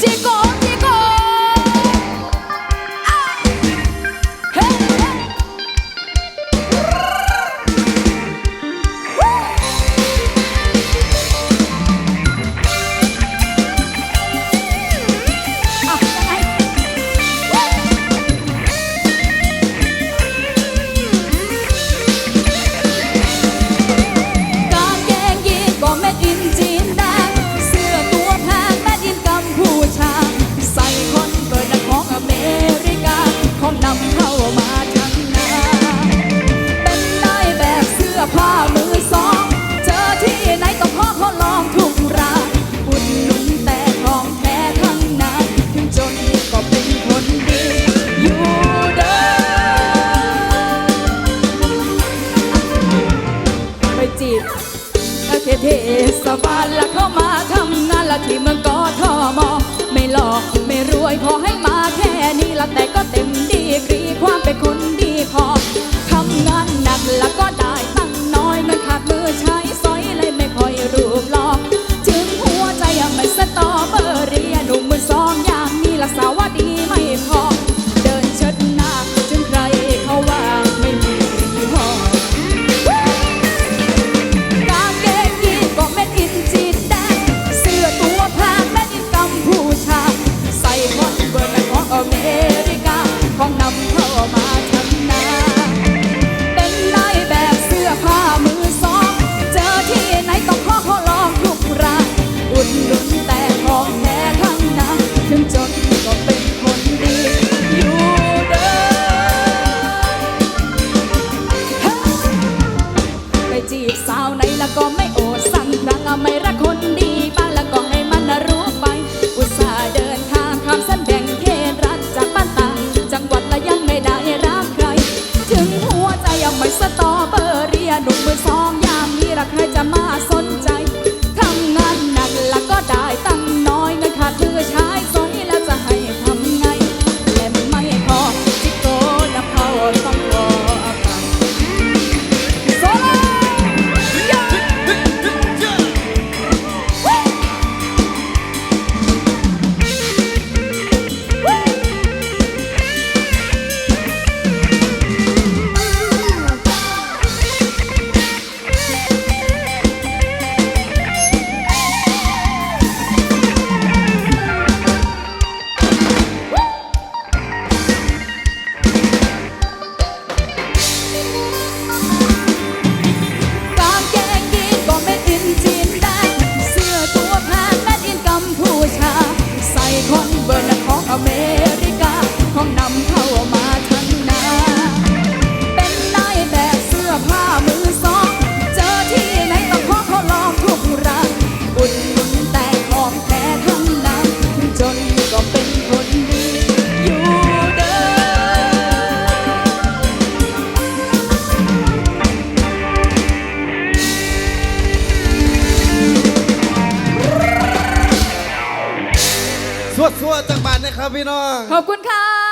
te. como เบอร์นของอเมริ ครอบครัวจากบ้านนะครับพี่น้อง ขอบคุณค่ะ